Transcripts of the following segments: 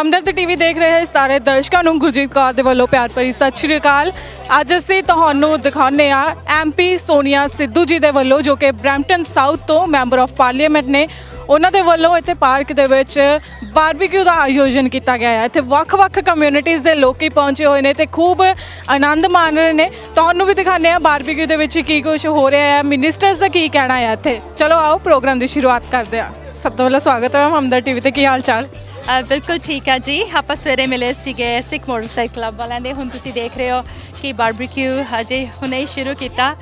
ਹਮਦਰਦ TV ਦੇਖ ਰਹੇ ਸਾਰੇ ਦਰਸ਼ਕਾਂ ਨੂੰ ਗੁਰਜੀਤ ਕੌਰ ਦੇ ਵੱਲੋਂ ਪਿਆਰ ਭਰੀ ਸਤਿ ਸ਼੍ਰੀ ਅਕਾਲ। ਅੱਜ ਅਸੀਂ ਤੁਹਾਨੂੰ ਦਿਖਾਉਂਦੇ ਆ ਐਮਪੀ ਸੋਨੀਆ ਸਿੱਧੂ ਜੀ ਦੇ ਵੱਲੋਂ ਜੋ ਕਿ ਬ੍ਰੈਂਪਟਨ ਸਾਊਥ ਤੋਂ ਮੈਂਬਰ ਆਫ ਪਾਰਲੀਮੈਂਟ ਨੇ। ਉਹਨਾਂ ਦੇ ਵੱਲੋਂ ਇੱਥੇ ਪਾਰਕ ਦੇ ਵਿੱਚ ਬਾਰਬੀਕਿਊ ਦਾ ਆਯੋਜਨ ਕੀਤਾ ਗਿਆ ਹੈ। ਇੱਥੇ ਵੱਖ-ਵੱਖ ਕਮਿਊਨਿਟੀਜ਼ ਦੇ ਲੋਕੀ ਪਹੁੰਚੇ ਹੋਏ ਨੇ ਤੇ ਖੂਬ ਆਨੰਦ ਮਾਣ ਰਹੇ ਨੇ। ਤੁਹਾਨੂੰ ਵੀ ਦਿਖਾਉਂਦੇ ਆ ਬਾਰਬੀਕਿਊ ਦੇ ਵਿੱਚ ਕੀ ਕੁਝ ਹੋ ਰਿਹਾ ਹੈ। ਮਿਨਿਸਟਰਸ ਦਾ ਕੀ ਕਹਿਣਾ ਹੈ ਇੱਥੇ? ਚਲੋ ਆਓ ਪ੍ਰੋਗਰਾਮ ਦੀ ਸ਼ੁਰੂਆਤ ਕਰਦੇ ਹਾਂ। ਸਭ ਤੋਂ ਪਹਿਲਾਂ ਸਵਾਗਤ ਹੈ ਮੈਮ ਹਮਦਰ ਟੀਵੀ ਤੇ ਕੀ ਹਾਲ ਚਾਲ ਬਿਲਕੁਲ ਠੀਕ ਹੈ ਜੀ। ਆਪਾਂ ਸਵੇਰੇ ਮਿਲੇ ਸੀਗੇ ਸਿੱਖ ਮੋਟਰਸਾਈਕਲ ਕਲੱਬ ਵਾਲਿਆਂ ਦੇ। ਹੁਣ ਤੁਸੀਂ ਦੇਖ ਰਹੇ ਹੋ ਕਿ ਬਾਰਬੀਕਿਊ ਹਜੇ ਹੁਣੇ ਹੀ ਸ਼ੁਰੂ ਕੀਤਾ।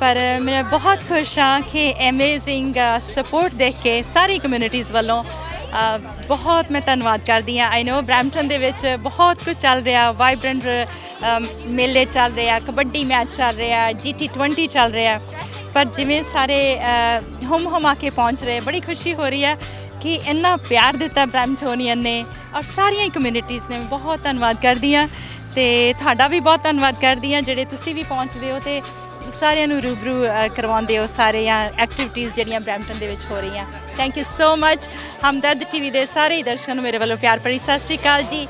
ਪਰ ਮੈਂ ਬਹੁਤ ਖੁਸ਼ ਹਾਂ ਕਿ ਅਮੇਜ਼ਿੰਗ ਸਪੋਰਟ ਦੇਖ ਕੇ ਸਾਰੀ ਕਮਿਊਨਿਟੀਜ਼ ਵੱਲੋਂ ਬਹੁਤ ਮੈਂ ਧੰਨਵਾਦ ਕਰਦੀ ਹਾਂ। ਆਈ نو ਬ੍ਰੈਂਪਟਨ ਦੇ ਵਿੱਚ ਬਹੁਤ ਕੁਝ ਚੱਲ ਰਿਹਾ ਵਾਈਬ੍ਰੈਂਟ ਮੇਲੇ ਚੱਲ ਰਿਹਾ ਕਬੱਡੀ ਮੈਚ ਚੱਲ ਰਿਹਾ ਜੀਟੀ 20 ਚੱਲ ਰਿਹਾ। ਪਰ ਜਿਵੇਂ ਸਾਰੇ ਹਮ ਆ ਕੇ ਪਹੁੰਚ ਰਹੇ, ਬੜੀ ਖੁਸ਼ੀ ਹੋ ਰਹੀ ਹੈ। ਕਿ ਇੰਨਾ ਪਿਆਰ ਦਿੱਤਾ ਬ੍ਰਹਮਚੋਨੀਅਨ ਨੇ ਔਰ ਸਾਰੀਆਂ ਕਮਿਊਨਿਟੀਆਂ ਨੇ। ਬਹੁਤ ਧੰਨਵਾਦ ਕਰਦੀ ਹਾਂ ਤੇ ਤੁਹਾਡਾ ਵੀ ਬਹੁਤ ਧੰਨਵਾਦ ਕਰਦੀ ਹਾਂ ਜਿਹੜੇ ਤੁਸੀਂ ਵੀ ਪਹੁੰਚਦੇ ਹੋ ਤੇ ਸਾਰਿਆਂ ਨੂੰ ਰੂਬਰੂ ਕਰਵਾਉਂਦੇ ਹੋ ਸਾਰੇ ਆ ਐਕਟੀਵਿਟੀਆਂ ਜਿਹੜੀਆਂ ਬ੍ਰੈਂਪਟਨ ਦੇ ਵਿੱਚ ਹੋ ਰਹੀਆਂ। Thank you so much Hamdard TV ਦੇ ਸਾਰੇ ਹੀ ਦਰਸ਼ਕਾਂ ਨੂੰ ਮੇਰੇ ਵੱਲੋਂ ਪਿਆਰ ਭਰੀ ਸਤਿ ਸ਼੍ਰੀ ਅਕਾਲ ਜੀ।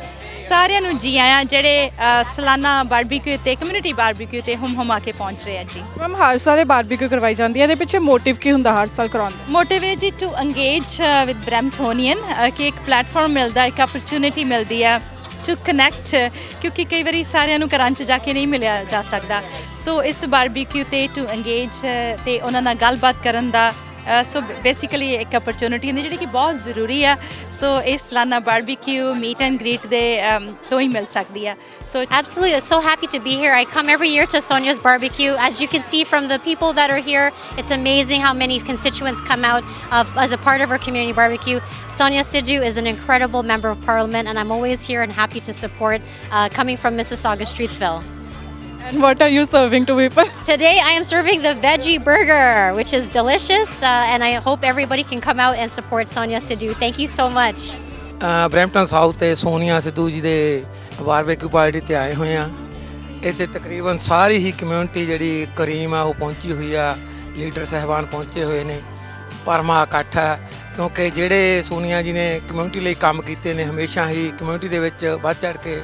ਸਾਰਿਆਂ ਨੂੰ ਜੀ ਆਇਆਂ ਜਿਹੜੇ ਅ, ਸਾਲਾਨਾ ਬਾਰਬੀਕਿਊ ਤੇ ਕਮਿਊਨਿਟੀ ਬਾਰਬੀਕਿਊ ਤੇ ਹਮ ਹਮਾ ਕੇ ਪਹੁੰਚ ਰਹੇ ਆ ਜੀ। ਮੈਮ ਹਰ ਸਾਲ ਇਹ ਬਾਰਬੀਕਿਊ ਕਰਵਾਈ ਜਾਂਦੀ ਹੈ ਇਹਦੇ ਪਿੱਛੇ ਮੋਟਿਵ ਕੀ ਹੁੰਦਾ ਹਰ ਸਾਲ ਕਰਾਉਣ ਦਾ? ਮੋਟਿਵ ਹੈ ਜੀ ਟੂ ਅੰਗੇਜ ਵਿਦ ਬ੍ਰੈਂਪਟੋਨੀਅਨ ਕਿ ਇੱਕ ਪਲੇਟਫਾਰਮ ਮਿਲਦਾ ਇੱਕ ਆਪਰਚੂਨਿਟੀ ਮਿਲਦੀ ਹੈ ਟੂ ਕਨੈਕਟ ਕਿਉਂਕਿ ਕਈ ਵਾਰੀ ਸਾਰਿਆਂ ਨੂੰ ਘਰਾਂ 'ਚ ਜਾ ਕੇ ਨਹੀਂ ਮਿਲਿਆ ਜਾ ਸਕਦਾ। ਸੋ ਇਸ ਬਾਰਬੀਕਿਊ ਤੇ ਟੂ ਅੰਗੇਜ ਤੇ ਉਹਨਾਂ ਨਾਲ ਗੱਲਬਾਤ ਕਰਨ ਦਾ ਸੋ ਬੇਸਿਕਲੀ ਇੱਕ ਆਪਰਚੂਨਿਟੀ ਹੁੰਦੀ ਜਿਹੜੀ ਕਿ ਬਹੁਤ ਜ਼ਰੂਰੀ ਆ ਸੋ ਇਸ ਸਾਲਾਨਾ ਬਾਰਬੀਕਿਊ ਮੀਟ ਐਂਡ ਗ੍ਰੀਟ ਦੇ um, ਤੋਂ ਹੀ ਮਿਲ ਸਕਦੀ ਆ so Absolutely. So happy to be here. I come every year to Sonia's barbecue. As you can see from the people that are here, it's amazing how many constituents come out of, as a part of our community barbecue. Sonia Sidhu is an incredible member of parliament, and I'm always here and happy to support uh, coming from Mississauga, Streetsville. And what are you serving to people Today, I am serving the veggie burger, which is delicious, uh, and I hope everybody can come out and support Sonia Sidhu. Thank you so much. Brampton South ਤੇ ਸੋਨੀਆ ਸਿੱਧੂ ਜੀ ਦੇ barbecue party ਤੇ ਆਏ ਹੋਏ ਆ ਇੱਥੇ ਤਕਰੀਬਨ ਸਾਰੀ ਹੀ community ਜਿਹੜੀ cream ਆ ਉਹ ਪਹੁੰਚੀ ਹੋਈ ਆ। ਲੀਡਰ ਸਹਿਬਾਨ ਪਹੁੰਚੇ ਹੋਏ ਨੇ। ਪਰਮਾ ਇਕੱਠ ਹੈ ਕਿਉਂਕਿ ਜਿਹੜੇ ਸੋਨੀਆ ਜੀ ਨੇ ਕਮਿਊਨਿਟੀ ਲਈ ਕੰਮ ਕੀਤੇ ਨੇ ਹਮੇਸ਼ਾ ਹੀ ਕਮਿਊਨਿਟੀ ਦੇ ਵਿੱਚ ਵੱਧ ਚੜ ਕੇ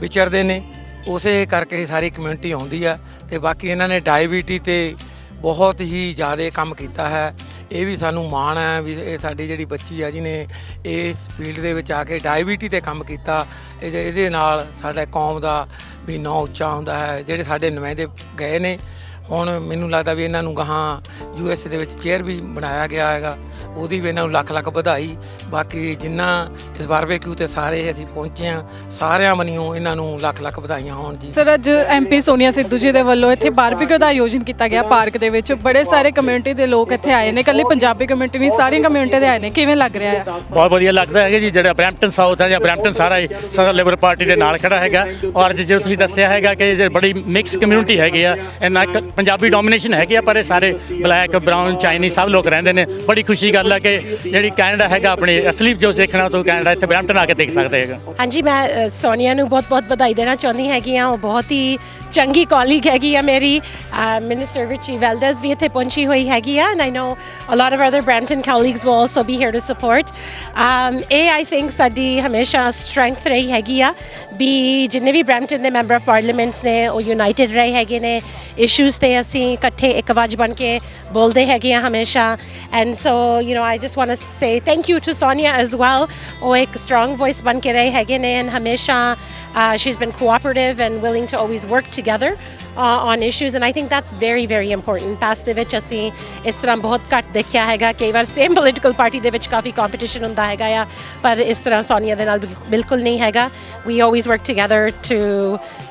ਵਿਚਰਦੇ ਨੇ। ਉਸੇ ਕਰਕੇ ਹੀ ਸਾਰੀ ਕਮਿਊਨਿਟੀ ਆਉਂਦੀ ਆ ਤੇ ਬਾਕੀ ਇਹਨਾਂ ਨੇ ਡਾਇਬੀਟੀ ਤੇ ਬਹੁਤ ਹੀ ਜ਼ਿਆਦਾ ਕੰਮ ਕੀਤਾ ਹੈ। ਇਹ ਵੀ ਸਾਨੂੰ ਮਾਣ ਹੈ ਵੀ ਇਹ ਸਾਡੀ ਜਿਹੜੀ ਬੱਚੀ ਆ ਜਿਹਨੇ ਇਸ ਫੀਲਡ ਦੇ ਵਿੱਚ ਆ ਕੇ ਡਾਇਬੀਟੀ ਤੇ ਕੰਮ ਕੀਤਾ ਇਹਦੇ ਇਹਦੇ ਨਾਲ ਸਾਡਾ ਕੌਮ ਦਾ ਵੀ ਨਾਂ ਉੱਚਾ ਹੁੰਦਾ ਹੈ, ਜਿਹੜੇ ਸਾਡੇ ਨੁਮਾਇੰਦੇ ਗਏ ਨੇ ਹੁਣ ਮੈਨੂੰ ਲੱਗਦਾ ਵੀ ਇਹਨਾਂ ਨੂੰ ਗਾਹਾਂ ਯੂ ਐਸ ਦੇ ਵਿੱਚ ਚੇਅਰ ਵੀ ਬਣਾਇਆ ਗਿਆ ਹੈਗਾ। ਉਹਦੀ ਵੀ ਇਹਨਾਂ ਨੂੰ ਲੱਖ ਲੱਖ ਵਧਾਈ। ਬਾਕੀ ਜਿੰਨਾ ਇਸ ਬਾਰਬੀਕਿਊ ਤੇ ਸਾਰੇ ਅਸੀਂ ਪਹੁੰਚੇ ਆ ਸਾਰਿਆਂ ਵੱਲੋਂ ਇਹਨਾਂ ਨੂੰ ਲੱਖ ਲੱਖ ਵਧਾਈਆਂ ਹੋਣ ਜੀ। ਸਰ ਅੱਜ ਐਮਪੀ ਸੋਨੀਆ ਸਿੱਧੂ ਜੀ ਦੇ ਵੱਲੋਂ ਇੱਥੇ ਬਾਰਬੀਕਿਊ ਦਾ ਆਯੋਜਨ ਕੀਤਾ ਗਿਆ ਪਾਰਕ ਦੇ ਵਿੱਚ। ਬੜੇ ਸਾਰੇ ਕਮਿਊਨਿਟੀ ਦੇ ਲੋਕ ਇੱਥੇ ਆਏ ਨੇ। ਇਕੱਲੇ ਪੰਜਾਬੀ ਕਮਿਊਨਿਟੀ ਨਹੀਂ ਸਾਰੀਆਂ ਕਮਿਊਨਿਟੀ ਦੇ ਆਏ ਨੇ। ਕਿਵੇਂ ਲੱਗ ਰਿਹਾ ਹੈ? ਬਹੁਤ ਵਧੀਆ ਲੱਗਦਾ ਹੈ ਜੀ। ਜਿਹੜਾ ਬ੍ਰੈਂਪਟਨ ਸਾਊਥ ਹੈ ਜਾਂ ਬ੍ਰੈਂਪਟਨ ਸਾਰਾ ਹੀ ਸਾਰਾ ਲਿਬਰਲ ਪਾਰਟੀ ਦੇ ਨਾਲ ਖੜਾ ਹੈਗਾ। ਔਰ ਅੱਜ ਜੋ ਤੁਸੀਂ ਦੱਸਿਆ ਹੈਗਾ ਕਿ ਜੇ ਬੜੀ ਮਿਕਸ ਕਮਿਊਨਿਟੀ ਹੈਗੀ ਆ। ਇਹਨਾਂ ਇੱਕ ਪੰਜਾਬੀ ਡੋਮੀਨੇਸ਼ਨ ਹੈਗੀ ਆ, ਪਰ ਇਹ ਸਾਰੇ ਬਲੈਕ ਬ੍ਰਾਊਨ ਚਾਈਨੀ ਸਭ ਲੋਕ ਰਹਿੰਦੇ ਨੇ। ਬੜੀ ਖੁਸ਼ੀ ਗੱਲ ਹੈ ਕਿ ਜਿਹੜੀ ਕੈਨੇਡਾ ਹੈਗਾ, ਆਪਣੀ ਅਸਲੀ ਜੋ ਦੇਖਣਾ, ਤੋਂ ਕੈਨੇਡਾ ਇੱਥੇ ਬ੍ਰੈਂਪਟਨ ਆ ਕੇ ਦੇਖ ਸਕਦੇ ਹੈਗਾ। ਹਾਂਜੀ, ਮੈਂ ਸੋਨੀਆ ਨੂੰ ਬਹੁਤ-ਬਹੁਤ ਵਧਾਈ ਦੇਣਾ ਚਾਹੁੰਦੀ ਹੈਗੀ ਆ। ਉਹ ਬਹੁਤ ਹੀ ਚੰਗੀ ਕੋਲੀਗ ਹੈਗੀ ਆ ਮੇਰੀ। ਮਿਨਿਸਟਰ ਰਿਚੀ ਵੈਲਡਸ ਵੀ ਇੱਥੇ ਪਹੁੰਚੀ ਹੋਈ ਹੈਗੀ ਆ and I know a lot of other Brampton colleagues will also be here to support um ਇਹ ਆਈ ਥਿੰਕ ਸਾਡੀ ਹਮੇਸ਼ਾ ਸਟਰੈਂਥ ਰਹੀ ਹੈਗੀ ਆ। ਵੀ ਜਿੰਨੇ ਵੀ ਬ੍ਰੈਂਟਨ ਦੇ ਮੈਂਬਰ ਆਫ ਪਾਰਲੀਮੈਂਟਸ ਨੇ, ਉਹ ਯੂਨਾਈਟਿਡ ਰਹੇ ਹੈਗੇ ਨੇ ਇਸ਼ੂਜ਼ ਤੇ ਅਸੀਂ ਇਕੱਠੇ ਇੱਕ ਆਵਾਜ਼ ਬਣ ਕੇ ਬੋਲਦੇ ਹੈਗੇ ਆ ਹਮੇਸ਼ਾ and so you know I just want to say thank you to Sonia as well ਉਹ ਇੱਕ ਸਟਰੋਂਗ ਵੌਇਸ ਬਣ ਕੇ ਰਹੇ ਹੈਗੇ ਨੇ ਐਂਡ ਹਮੇਸ਼ਾ uh, she's been cooperative and willing to always work together uh, on issues and I think that's very very important past ਦੇ ਵਿੱਚ ਅਸੀਂ ਇਸ ਤਰ੍ਹਾਂ ਬਹੁਤ ਘੱਟ ਦੇਖਿਆ ਹੈਗਾ ਕਈ ਵਾਰ ਸੇਮ ਪੋਲੀਟੀਕਲ ਪਾਰਟੀ ਦੇ ਵਿੱਚ ਕਾਫੀ ਕੰਪੀਟੀਸ਼ਨ ਹੁੰਦਾ ਹੈਗਾ ਆ ਪਰ ਇਸ ਤਰ੍ਹਾਂ ਸੋਨੀਆ ਦੇ ਨਾਲ ਬਿਲ- ਬਿਲਕੁਲ ਨਹੀਂ ਹੈਗਾ we always work together to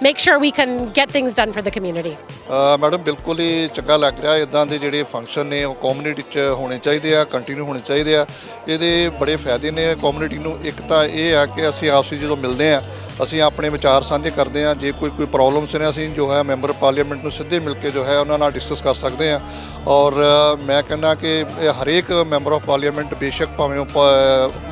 make sure we can get things done for the community uh, madam ਬਿਲਕੁਲ ਹੀ ਚੰਗਾ ਲੱਗ ਰਿਹਾ। ਇਦਾਂ ਦੇ ਜਿਹੜੇ ਫੰਕਸ਼ਨ ਨੇ, ਉਹ ਕਮਿਊਨਿਟੀ 'ਚ ਹੋਣੇ ਚਾਹੀਦੇ ਆ ਕੰਟੀਨਿਊ ਹੋਣੇ ਚਾਹੀਦੇ ਆ। ਇਹਦੇ ਬੜੇ ਫਾਇਦੇ ਨੇ ਕਮਿਊਨਿਟੀ ਨੂੰ। ਇੱਕ ਤਾਂ ਇਹ ਆ ਕਿ ਅਸੀਂ ਆਪਸੀ ਜਦੋਂ ਮਿਲਦੇ ਆ, ਅਸੀਂ ਆਪਣੇ ਵਿਚਾਰ ਸਾਂਝੇ ਕਰਦੇ ਹਾਂ ਜੇ ਕੋਈ ਕੋਈ ਪ੍ਰੋਬਲਮਸ ਨੇ ਅਸੀਂ ਜੋ ਹੈ ਮੈਂਬਰ ਪਾਰਲੀਮੈਂਟ ਨੂੰ ਸਿੱਧੇ ਮਿਲ ਕੇ ਜੋ ਹੈ ਉਹਨਾਂ ਨਾਲ ਡਿਸਕਸ ਕਰ ਸਕਦੇ ਹਾਂ ਔਰ ਮੈਂ ਕਹਿੰਦਾ ਕਿ ਇਹ ਹਰੇਕ ਮੈਂਬਰ ਆਫ ਪਾਰਲੀਮੈਂਟ ਬੇਸ਼ੱਕ ਭਾਵੇਂ ਉਹ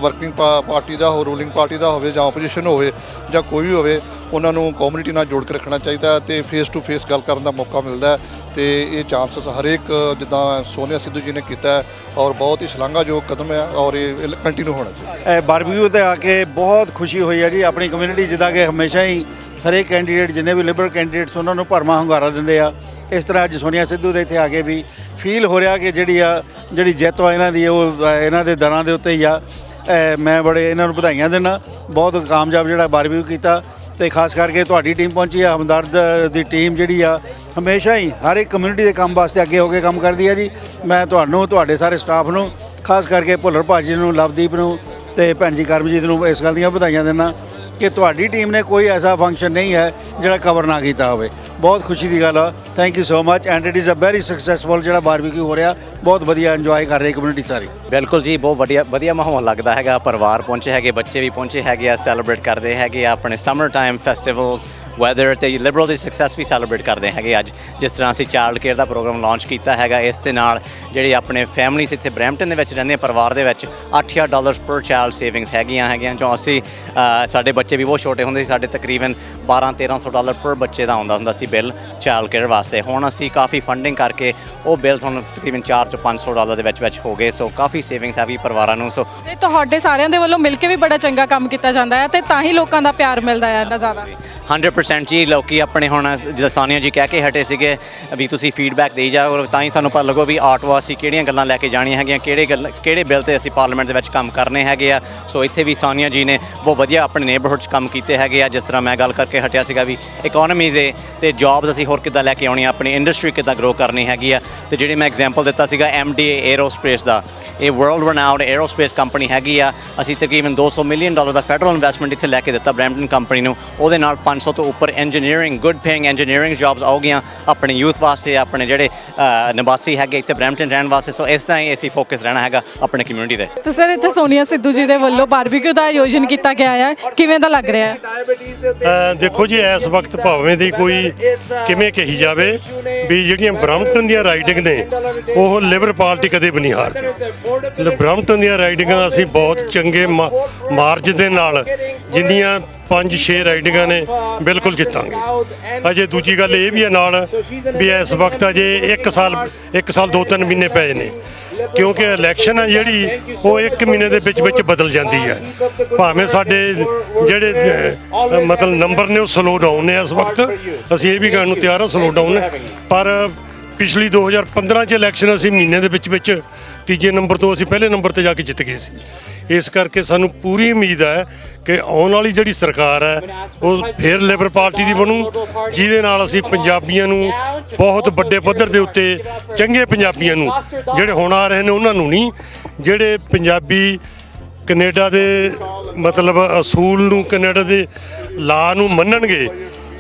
ਵਰਕਿੰਗ ਪਾਰਟੀ ਦਾ ਹੋ ਰੂਲਿੰਗ ਪਾਰਟੀ ਦਾ ਹੋਵੇ ਜਾਂ ਆਪੋਜੀਸ਼ਨ ਹੋਵੇ ਜਾਂ ਕੋਈ ਵੀ ਹੋਵੇ ਉਹਨਾਂ ਨੂੰ ਕਮਿਊਨਿਟੀ ਨਾਲ ਜੋੜ ਕੇ ਰੱਖਣਾ ਚਾਹੀਦਾ ਹੈ ਤੇ ਫੇਸ ਟੂ ਫੇਸ ਗੱਲ ਕਰਨ ਦਾ ਮੌਕਾ ਮਿਲਦਾ ਹੈ ਤੇ ਇਹ ਚਾਂਸਸ ਹਰੇਕ ਜਿੱਦਾਂ ਸੋਨੀਆ ਸਿੱਧੂ ਜੀ ਨੇ ਕੀਤਾ ਔਰ ਬਹੁਤ ਹੀ ਸ਼ਲਾਘਾਯੋਗ ਕਦਮ ਹੈ ਔਰ ਇਹ ਕੰਟੀਨਿਊ ਹੋਣਾ ਚਾਹੀਦਾ ਇਹ ਬਾਰਬੀਕਿਊ ਤੇ ਆ ਕੇ ਬਹੁਤ ਖੁਸ਼ੀ ਹੋਈ ਹੈ ਜੀ, ਆਪਣੀ ਕਮਿਊਨਿਟੀ ਜਿੱਦਾਂ ਕਿ ਹਮੇਸ਼ਾ ਹੀ ਹਰੇਕ ਕੈਂਡੀਡੇਟ ਜਿੰਨੇ ਵੀ ਲਿਬਰਲ ਕੈਂਡੀਡੇਟਸ ਉਹਨਾਂ ਨੂੰ ਭਰਮਾ ਹੁੰਗਾਰਾ ਦਿੰਦੇ ਆ। ਇਸ ਤਰ੍ਹਾਂ ਅੱਜ ਸੋਨੀਆ ਸਿੱਧੂ ਦੇ ਇੱਥੇ ਆ ਕੇ ਵੀ ਫੀਲ ਹੋ ਰਿਹਾ ਕਿ ਜਿਹੜੀ ਆ, ਜਿਹੜੀ ਜਿੱਤ ਆ ਇਹਨਾਂ ਦੀ, ਉਹ ਇਹਨਾਂ ਦੇ ਦਰਾਂ ਦੇ ਉੱਤੇ ਹੀ ਆ। ਮੈਂ ਬੜੇ ਇਹਨਾਂ ਨੂੰ ਵਧਾਈਆਂ ਦਿੰਦਾ। ਬਹੁਤ ਕਾਮਯਾਬ ਜਿਹੜਾ ਬਾਰਬੀਕਿਊ ਕੀਤਾ। ਤੇ ਖਾਸ ਕਰਕੇ ਤੁਹਾਡੀ ਟੀਮ ਪਹੁੰਚੀ ਆ, ਹਮਦਰਦ ਦੀ ਟੀਮ ਜਿਹੜੀ ਆ, ਹਮੇਸ਼ਾ ਹੀ ਹਰ ਇੱਕ ਕਮਿਊਨਿਟੀ ਦੇ ਕੰਮ ਵਾਸਤੇ ਅੱਗੇ ਹੋ ਕੇ ਕੰਮ ਕਰਦੀ ਆ ਜੀ। ਮੈਂ ਤੁਹਾਨੂੰ, ਤੁਹਾਡੇ ਸਾਰੇ ਸਟਾਫ ਨੂੰ, ਖਾਸ ਕਰਕੇ ਭੁੱਲਰ ਭਾਜੀ ਨੂੰ, ਲਵਦੀਪ ਨੂੰ ਤੇ ਭੈਣ ਜੀ ਕਰਮਜੀਤ ਨੂੰ ਇਸ ਗੱਲ ਦੀਆਂ ਵਧਾਈਆਂ ਦਿੰਦਾ। ਕਿ ਤੁਹਾਡੀ ਟੀਮ ਨੇ ਕੋਈ ਐਸਾ ਫੰਕਸ਼ਨ ਨਹੀਂ ਹੈ ਜਿਹੜਾ ਕਵਰ ਨਾ ਕੀਤਾ ਹੋਵੇ। ਬਹੁਤ ਖੁਸ਼ੀ ਦੀ ਗੱਲ ਆ। Thank you so much and it is a very successful ਜਿਹੜਾ ਬਾਰਬੀਕਿਊ ਹੋ ਰਿਹਾ। ਬਹੁਤ ਵਧੀਆ ਇੰਜੋਏ ਕਰ ਰਹੀ ਕਮਿਊਨਿਟੀ ਸਾਰੀ। ਬਿਲਕੁਲ ਜੀ, ਬਹੁਤ ਵਧੀਆ ਵਧੀਆ ਮਾਹੌਲ ਲੱਗਦਾ ਹੈਗਾ। ਪਰਿਵਾਰ ਪਹੁੰਚੇ ਹੈਗੇ, ਬੱਚੇ ਵੀ ਪਹੁੰਚੇ ਹੈਗੇ ਆ ਸੈਲੀਬ੍ਰੇਟ ਕਰਦੇ ਹੈਗੇ ਆ ਆਪਣੇ ਸਮਰ ਟਾਈਮ ਫੈਸਟੀਵਲਸ ਵੈਦਰ ਤੇ ਲਿਬਰਲ ਦੀ ਸਕਸੈਸ ਵੀ ਸੈਲੀਬ੍ਰੇਟ ਕਰਦੇ ਹੈਗੇ ਅੱਜ ਜਿਸ ਤਰ੍ਹਾਂ ਅਸੀਂ ਚਾਈਲਡ ਕੇਅਰ ਦਾ ਪ੍ਰੋਗਰਾਮ ਲਾਂਚ ਕੀਤਾ ਹੈਗਾ ਇਸ ਦੇ ਨਾਲ ਜਿਹੜੀ ਆਪਣੇ ਫੈਮਿਲੀਜ਼ ਇੱਥੇ ਬਰੈਂਪਟਨ ਦੇ ਵਿੱਚ ਰਹਿੰਦੇ ਆ, ਪਰਿਵਾਰ ਦੇ ਵਿੱਚ 8000 ਡਾਲਰਸ ਪਰ ਚਾਈਲਡ ਸੇਵਿੰਗਸ ਹੈਗੀਆਂ ਹੈਗੀਆਂ ਜੋ ਅਸੀਂ ਸਾਡੇ ਬੱਚੇ ਵੀ ਬਹੁਤ ਛੋਟੇ ਹੁੰਦੇ ਸੀ ਸਾਡੇ ਤਕਰੀਬਨ 12 1300 ਡਾਲਰ ਪਰ ਬੱਚੇ ਦਾ ਆਉਂਦਾ ਹੁੰਦਾ ਸੀ ਬਿੱਲ ਚਾਈਲਡ ਕੇਅਰ ਵਾਸਤੇ। ਹੁਣ ਅਸੀਂ ਕਾਫੀ ਫੰਡਿੰਗ ਕਰਕੇ ਉਹ ਬਿੱਲ ਹੁਣ ਤਕਰੀਬਨ 4 ਤੋਂ 500 ਡਾਲਰ ਦੇ ਵਿੱਚ ਵਿੱਚ ਹੋ ਗਏ ਸੋ ਕਾਫੀ ਸੇਵਿੰਗਸ ਹੈ ਵੀ ਪਰਿਵਾਰਾਂ ਨੂੰ ਸੋ ਤੇ ਤੁਹਾਡੇ ਸਾਰਿਆਂ ਦੇ ਵੱਲੋਂ ਮਿਲ ਕੇ ਵੀ ਬੜਾ ਚੰਗਾ ਕੰਮ ਕੀਤਾ ਜਾਂਦਾ ਹੈ ਤੇ ਤਾਂ ਹੀ ਲੋਕਾਂ ਦਾ ਪਿਆਰ ਮਿਲਦਾ ਹੈ ਇੰਨਾ ਜ਼ਿਆਦਾ। 100% ਜੀ, ਲੋਕੀ ਆਪਣੇ ਹੁਣ ਜਿੱਦਾਂ ਸਾਨੀਆ ਜੀ ਕਹਿ ਕੇ ਹਟੇ ਸੀਗੇ ਵੀ ਤੁਸੀਂ ਫੀਡਬੈਕ ਦੇਈ ਜਾਓ ਔਰ ਤਾਂ ਹੀ ਸਾਨੂੰ ਪਤਾ ਲੱਗੋ ਵੀ ਆਟੋ ਅਸੀਂ ਕਿਹੜੀਆਂ ਗੱਲਾਂ ਲੈ ਕੇ ਜਾਣੀਆਂ ਹੈਗੀਆਂ, ਕਿਹੜੇ ਗੱਲ, ਕਿਹੜੇ ਬਿੱਲ ਤੇ ਅਸੀਂ ਪਾਰਲੀਮੈਂਟ ਦੇ ਵਿੱਚ ਕੰਮ ਕਰਨੇ ਹੈਗੇ ਆ। ਸੋ ਇੱਥੇ ਵੀ ਸਾਨੀਆ ਜੀ ਨੇ ਬਹੁਤ ਵਧੀਆ ਆਪਣੇ ਨੇਬਰਹੁੱਡ 'ਚ ਕੰਮ ਕੀਤੇ ਹੈਗੇ ਆ, ਜਿਸ ਤਰ੍ਹਾਂ ਮੈਂ ਗੱਲ ਕਰਕੇ ਹਟਿਆ ਸੀਗਾ ਵੀ ਇਕਨੋਮੀ ਦੇ ਤੇ ਜੌਬਸ ਅਸੀਂ ਹੋਰ ਕਿੱਦਾਂ ਲੈ ਕੇ ਆਉਣੀ ਆਪਣੀ ਇੰਡਸਟਰੀ ਕਿੱਦਾਂ ਗਰੋ ਕਰਨੀ ਹੈਗੀ ਆ। ਤੇ ਜਿਹੜੀ ਮੈਂ ਐਗਜ਼ਾਮਪਲ ਦਿੱਤਾ ਸੀਗਾ ਐਮਡੀਏ 에ਅਰੋਸਪੇਸ ਦਾ, ਇਹ ਵਰਲਡ ਰਨਾਊਂਡ 에ਅਰੋਸਪੇਸ ਕੰਪਨੀ ਹੈਗੀ ਆ। ਅਸੀਂ ਤਕਰੀਬਨ 200 ਮਿਲੀਅਨ ਡਾਲਰ ਦਾ ਫੈਡਰਲ ਇਨਵੈਸਟਮੈਂਟ ਇੱਥੇ ਲੈ ਕੇ ਦਿੱਤਾ ਬ੍ਰੈਂਪਟਨ ਕੰਪਨੀ ਨੂੰ, ਉਹਦੇ ਨਾਲ 500 ਤੋਂ ਉੱਪਰ engineering good paying engineering jobs ਆਉਗੀਆਂ ਆਪਣੇ ਯੂਥ ਵਾਸਤੇ ਆਪਣੇ ਜਿਹੜੇ ਨਿਵਾਸੀ ਹੈਗੇ ਇੱਥੇ ਬ੍ਰੈਂਪਟਨ ਰਹਿਣ ਵਾਸਤੇ। ਸੋ ਇਸ ਤਰ੍ਹਾਂ ਹੀ ਅਸੀਂ ਫੋਕਸ ਰਹਿਣਾ ਹੈਗਾ ਆਪਣੇ ਕਮਿਊਨਿਟੀ ਤੇ। ਤੇ ਸਰ ਇੱਥੇ ਸੋਨੀਆ ਸਿੱਧੂ ਜੀ ਦੇ ਵੱਲੋਂ ਬਾਰਬੀਕਿਊ ਦਾ ਆਯੋਜਨ ਕੀਤਾ ਗਿਆ ਹੈ ਕਿਵੇਂ ਦਾ ਲੱਗ ਰਿਹਾ? ਹੈ ਦੇਖੋ ਜੀ ਇਸ ਵਕਤ ਭਾਵੇਂ ਦੀ ਕੋਈ ਕਿਵੇਂ ਕਹੀ ਜਾਵੇ ਵੀ ਜਿਹੜੀਆਂ ਬ੍ਰਹਮਟਨ ਦੀਆਂ ਰਾਈਡਿੰਗ ਨੇ ਉਹ ਲਿਬਰ ਪਾਰਟੀ ਕਦੇ ਵੀ ਨਹੀਂ ਹਾਰਦੀ। ਬ੍ਰਹਮਟਨ ਦੀਆਂ ਰਾਈਡਿੰਗਾਂ ਅਸੀਂ ਬਹੁਤ ਚੰਗੇ ਮਾਰਜ ਦੇ ਨਾਲ ਜਿੰਨੀਆਂ 5-6 ਰਾਈਡਿੰਗਾਂ ਨੇ ਬਿਲਕੁਲ ਜਿੱਤਾਂਗੇ। ਅਜੇ ਦੂਜੀ ਗੱਲ ਇਹ ਵੀ ਹੈ ਨਾਲ ਵੀ ਇਸ ਵਕਤ ਅਜੇ 1 ਸਾਲ 1 ਸਾਲ 2-3 ਮਹੀਨੇ ਪਏ ਨੇ। ਕਿਉਂਕਿ ਇਲੈਕਸ਼ਨ ਹੈ ਜਿਹੜੀ, ਉਹ 1 ਮਹੀਨੇ ਦੇ ਵਿੱਚ ਵਿੱਚ ਬਦਲ ਜਾਂਦੀ ਹੈ। ਭਾਵੇਂ ਸਾਡੇ ਜਿਹੜੇ ਮਤਲਬ ਨੰਬਰ ਨੇ ਉਹ ਸਲੋ ਡਾਊਨ ਨੇ ਇਸ ਵਕਤ। ਅਸੀਂ ਇਹ ਵੀ ਕਹਿਣ ਨੂੰ ਤਿਆਰ ਹਾਂ ਸਲੋ ਡਾਊਨ ਨੇ ਪਰ ਪਿਛਲੀ 2015 ਚ ਇਲੈਕਸ਼ਨ ਅਸੀਂ ਮਹੀਨੇ ਦੇ ਵਿੱਚ ਵਿੱਚ ਤੀਜੇ ਨੰਬਰ ਤੋਂ ਅਸੀਂ ਪਹਿਲੇ ਨੰਬਰ ਤੇ ਜਾ ਕੇ ਜਿੱਤ ਗਏ ਸੀ। ਇਸ ਕਰਕੇ ਸਾਨੂੰ ਪੂਰੀ ਉਮੀਦ ਹੈ ਕਿ ਆਉਣ ਵਾਲੀ ਜਿਹੜੀ ਸਰਕਾਰ ਹੈ, ਉਹ ਫਿਰ ਲੇਬਰ ਪਾਰਟੀ ਦੀ ਬਣੂ, ਜਿਹਦੇ ਨਾਲ ਅਸੀਂ ਪੰਜਾਬੀਆਂ ਨੂੰ ਬਹੁਤ ਵੱਡੇ ਪੱਧਰ ਦੇ ਉੱਤੇ ਚੰਗੇ ਪੰਜਾਬੀਆਂ ਨੂੰ ਜਿਹੜੇ ਹੁਣ ਆ ਰਹੇ ਨੇ ਉਹਨਾਂ ਨੂੰ ਨਹੀਂ, ਜਿਹੜੇ ਪੰਜਾਬੀ ਕੈਨੇਡਾ ਦੇ ਮਤਲਬ ਅਸੂਲ ਨੂੰ, ਕੈਨੇਡਾ ਦੇ ਲਾ ਨੂੰ ਮੰਨਣਗੇ,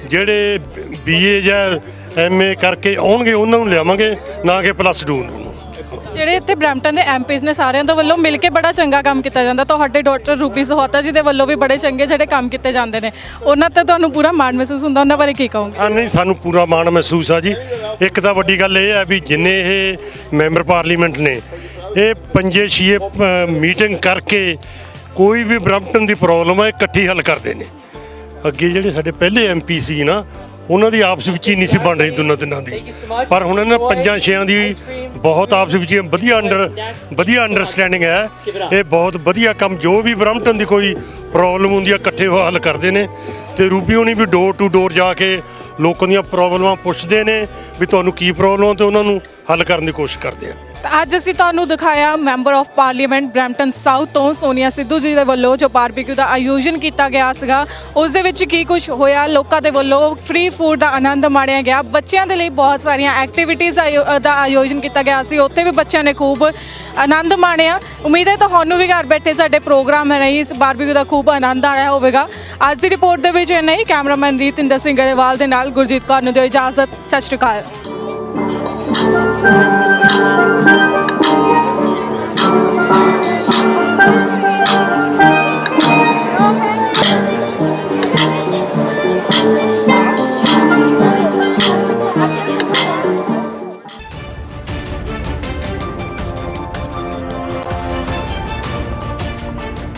ਜਿਹੜੇ ਬੀਏ ਜਾਂ ਐਮਏ ਕਰਕੇ ਆਉਣਗੇ, ਉਹਨਾਂ ਨੂੰ ਲਿਆਵਾਂਗੇ, ਨਾ ਕਿ ਪਲੱਸ 2 ਨੂੰ। ਜਿਹੜੇ ਇੱਥੇ ਬ੍ਰੈਂਪਟਨ ਦੇ ਐਮਪੀਜ਼ ਨੇ ਸਾਰਿਆਂ ਦੇ ਵੱਲੋਂ ਮਿਲ ਕੇ ਬੜਾ ਚੰਗਾ ਕੰਮ ਕੀਤਾ ਜਾਂਦਾ। ਤੁਹਾਡੇ ਡਾਕਟਰ ਰੂਬੀ ਸਹੋਤਾ ਜੀ ਦੇ ਵੱਲੋਂ ਵੀ ਬੜੇ ਚੰਗੇ ਜਿਹੜੇ ਕੰਮ ਕੀਤੇ ਜਾਂਦੇ ਨੇ। ਉਹਨਾਂ ਤੇ ਤੁਹਾਨੂੰ ਪੂਰਾ ਮਾਣ ਮਹਿਸੂਸ ਹੁੰਦਾ, ਉਹਨਾਂ ਬਾਰੇ ਕੀ ਕਹੋਗੇ? ਆ ਨਹੀਂ, ਸਾਨੂੰ ਪੂਰਾ ਮਾਣ ਮਹਿਸੂਸ ਆ ਜੀ। ਇੱਕ ਤਾਂ ਵੱਡੀ ਗੱਲ ਇਹ ਹੈ ਵੀ ਜਿੰਨੇ ਇਹ ਮੈਂਬਰ ਪਾਰਲੀਮੈਂਟ ਨੇ, ਇਹ ਪੰਜੇ ਛੇ ਮੀਟਿੰਗ ਕਰਕੇ ਕੋਈ ਵੀ ਬ੍ਰਹਮਟਨ ਦੀ ਪ੍ਰੋਬਲਮ ਹੈ ਇਕੱਠੀ ਹੱਲ ਕਰਦੇ ਨੇ। ਅੱਗੇ ਜਿਹੜੇ ਸਾਡੇ ਪਹਿਲੇ ਐਮਪੀ ਸੀ ਨਾ ਉਹਨਾਂ ਦੀ ਆਪਸ ਵਿੱਚ ਹੀ ਨਹੀਂ ਸੀ ਬਣ ਰਹੀ ਦੋਨਾਂ ਤਿੰਨਾਂ ਦੀ। ਪਰ ਹੁਣ ਇਹਨਾਂ ਪੰਜਾਂ ਛੇਆਂ ਦੀ ਬਹੁਤ ਆਪਸ ਵਿੱਚ ਵਧੀਆ ਅੰਡਰ ਵਧੀਆ ਅੰਡਰਸਟੈਂਡਿੰਗ ਹੈ। ਇਹ ਬਹੁਤ ਵਧੀਆ ਕੰਮ, ਜੋ ਵੀ ਬ੍ਰਹਮਟਨ ਦੀ ਕੋਈ ਪ੍ਰੋਬਲਮ ਹੁੰਦੀ ਹੈ ਇਕੱਠੇ ਹੋ ਹੱਲ ਕਰਦੇ ਨੇ। ਤੇ ਰੂਬੀ ਹੋਣੀ ਵੀ ਡੋਰ ਟੂ ਡੋਰ ਜਾ ਕੇ ਲੋਕਾਂ ਦੀਆਂ ਪ੍ਰੋਬਲਮਾਂ ਪੁੱਛਦੇ ਨੇ ਵੀ ਤੁਹਾਨੂੰ ਕੀ ਪ੍ਰੋਬਲਮ ਹੈ ਤੇ ਉਹਨਾਂ ਨੂੰ ਹੱਲ ਕਰਨ ਦੀ ਕੋਸ਼ਿਸ਼ ਕਰਦੇ ਆ। ਤਾਂ ਅੱਜ ਅਸੀਂ ਤੁਹਾਨੂੰ ਦਿਖਾਇਆ member of parliament Brampton South ਤੋਂ ਸੋਨੀਆ ਸਿੱਧੂ ਜੀ ਦੇ ਵੱਲੋਂ ਜੋ ਬਾਰਬੀਕਿਊ ਦਾ ਆਯੋਜਨ ਕੀਤਾ ਗਿਆ ਸੀਗਾ, ਉਸ ਦੇ ਵਿੱਚ ਕੀ ਕੁਝ ਹੋਇਆ, ਲੋਕਾਂ ਦੇ ਵੱਲੋਂ ਫ੍ਰੀ ਫੂਡ ਦਾ ਆਨੰਦ ਮਾਣਿਆ ਗਿਆ, ਬੱਚਿਆਂ ਦੇ ਲਈ ਬਹੁਤ ਸਾਰੀਆਂ ਐਕਟੀਵਿਟੀਆਂ ਦਾ ਆਯੋਜਨ ਕੀਤਾ ਗਿਆ ਸੀ, ਉੱਥੇ ਵੀ ਬੱਚਿਆਂ ਨੇ ਖੂਬ ਆਨੰਦ ਮਾਣਿਆ। ਉਮੀਦ ਹੈ ਤੁਹਾਨੂੰ ਵੀ ਘਰ ਬੈਠੇ ਸਾਡੇ ਪ੍ਰੋਗਰਾਮ ਹੈ ਨਹੀਂ ਇਸ ਬਾਰਬੀਕਿਊ ਦਾ ਖੂਬ ਆਨੰਦ ਆ ਰਿਹਾ ਹੋਵੇਗਾ। ਅੱਜ ਦੀ ਰਿਪੋਰਟ ਦੇ ਵਿੱਚ ਨਹੀਂ ਕੈਮਰਾਮੈਨ ਰੀਤਿੰਦਰ ਸਿੰਘ ਗਰੇਵਾਲ ਦੇ ਨਾਲ ਗੁਰਜੀਤ ਕੌਰ ਨੂੰ ਦਿਓ ਇਜਾਜ਼ਤ, ਸਤਿ ਸ਼੍ਰੀ ਅਕਾਲ। Thank you.